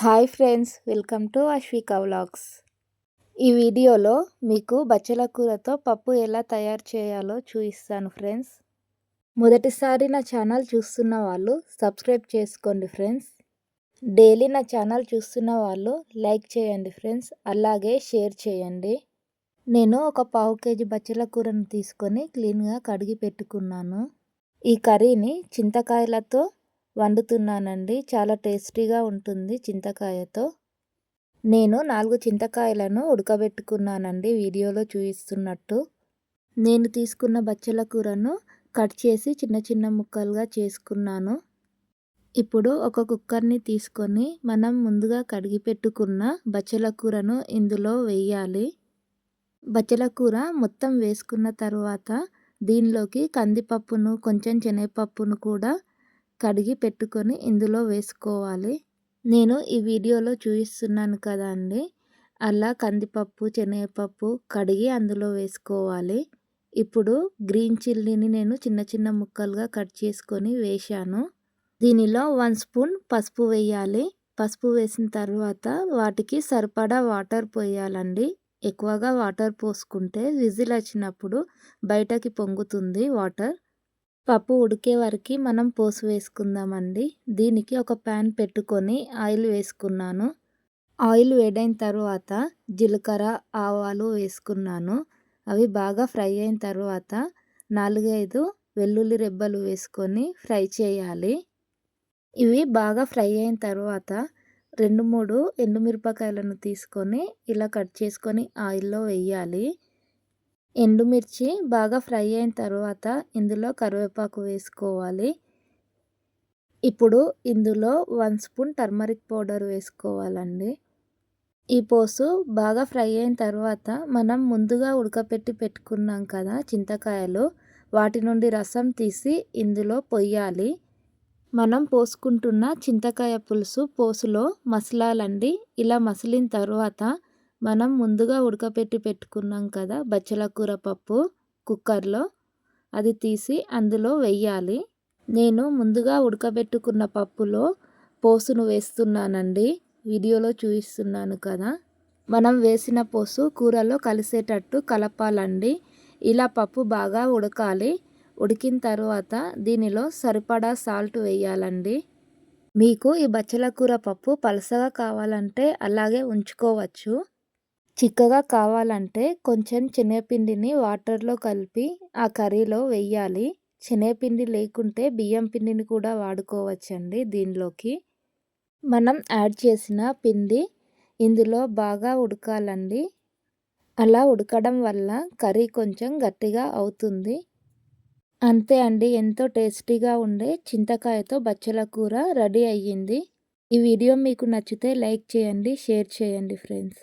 Hi friends welcome to Ashvika vlogs. ఈ వీడియోలో మీకు బచ్చల కూరతో పప్పు ఎలా తయారు చేయాలో చూపిస్తాను ఫ్రెండ్స్. మొదటిసారి నా ఛానల్ చూస్తున్న వాళ్ళు సబ్స్క్రైబ్ చేసుకోండి ఫ్రెండ్స్. డైలీ నా ఛానల్ చూస్తున్న వాళ్ళు లైక్ చేయండి ఫ్రెండ్స్ అలాగే షేర్ చేయండి. నేను ఒక పావు కేజీ బచ్చల కూరను తీసుకొని క్లీన్గా కడిగి పెట్టుకున్నాను. ఈ కర్రీని చింతకాయలతో వండుతున్నానండి. చాలా టేస్టీగా ఉంటుంది చింతకాయతో. నేను నాలుగు చింతకాయలను ఉడకబెట్టుకున్నానండి వీడియోలో చూపిస్తున్నట్టు. నేను తీసుకున్న బచ్చల కూరను కట్ చేసి చిన్న చిన్న ముక్కలుగా చేసుకున్నాను. ఇప్పుడు ఒక కుక్కర్ని తీసుకొని మనం ముందుగా కడిగి పెట్టుకున్న బచ్చల కూరను ఇందులో వేయాలి. బచ్చల కూర మొత్తం వేసుకున్న తర్వాత దీనిలోకి కందిపప్పును కొంచెం శనగపప్పును కూడా కడిగి పెట్టుకొని ఇందులో వేసుకోవాలి. నేను ఈ వీడియోలో చూపిస్తున్నాను కదా అండి. అలా కందిపప్పు శనగపప్పు కడిగి అందులో వేసుకోవాలి. ఇప్పుడు గ్రీన్ చిల్లీని నేను చిన్న చిన్న ముక్కలుగా కట్ చేసుకొని వేశాను. దీనిలో వన్ స్పూన్ పసుపు వేయాలి. పసుపు వేసిన తర్వాత వాటికి సరిపడా వాటర్ పోయాలండి. ఎక్కువగా వాటర్ పోసుకుంటే విజిల్ వచ్చినప్పుడు బయటకి పొంగుతుంది వాటర్. పప్పు ఉడికే వరకు మనం పోసు వేసుకుందామండి. దీనికి ఒక ప్యాన్ పెట్టుకొని ఆయిల్ వేసుకున్నాను. ఆయిల్ వేడైన తర్వాత జీలకర్ర ఆవాలు వేసుకున్నాను. అవి బాగా ఫ్రై అయిన తర్వాత నాలుగైదు వెల్లుల్లి రెబ్బలు వేసుకొని ఫ్రై చేయాలి. ఇవి బాగా ఫ్రై అయిన తర్వాత రెండు మూడు ఎండుమిరపకాయలను తీసుకొని ఇలా కట్ చేసుకొని ఆయిల్లో వేయాలి. ఎండుమిర్చి బాగా ఫ్రై అయిన తర్వాత ఇందులో కరివేపాకు వేసుకోవాలి. ఇప్పుడు ఇందులో వన్ స్పూన్ టర్మరిక్ పౌడర్ వేసుకోవాలండి. ఈ పోసు బాగా ఫ్రై అయిన తర్వాత మనం ముందుగా ఉడకపెట్టి పెట్టుకున్నాం కదా చింతకాయలు వాటి నుండి రసం తీసి ఇందులో పొయ్యాలి. మనం పోసుకుంటున్న చింతకాయ పులుసు పోసులో మసలాలండి. ఇలా మసిలిన తర్వాత మనం ముందుగా ఉడకపెట్టి పెట్టుకున్నాం కదా బచ్చల కూర పప్పు కుక్కర్లో అది తీసి అందులో వెయ్యాలి. నేను ముందుగా ఉడకబెట్టుకున్న పప్పులో పోసును వేస్తున్నానండి. వీడియోలో చూపిస్తున్నాను కదా. మనం వేసిన పోసు కూరలో కలిసేటట్టు కలపాలండి. ఇలా పప్పు బాగా ఉడకాలి. ఉడికిన తర్వాత దీనిలో సరిపడా సాల్ట్ వేయాలండి. మీకు ఈ బచ్చల కూర పప్పు పలసగా కావాలంటే అలాగే ఉంచుకోవచ్చు. చిక్కగా కావాలంటే కొంచెం శనగపిండిని వాటర్లో కలిపి ఆ కర్రీలో వెయ్యాలి. శనగపిండి లేకుంటే బియ్యం పిండిని కూడా వాడుకోవచ్చండి దీనిలోకి. మనం యాడ్ చేసిన పిండి ఇందులో బాగా ఉడకాలండి. అలా ఉడకడం వల్ల కర్రీ కొంచెం గట్టిగా అవుతుంది. అంతే అండి ఎంతో టేస్టీగా ఉండే చింతకాయతో బచ్చల కూర రెడీ అయ్యింది. ఈ వీడియో మీకు నచ్చితే లైక్ చేయండి షేర్ చేయండి ఫ్రెండ్స్.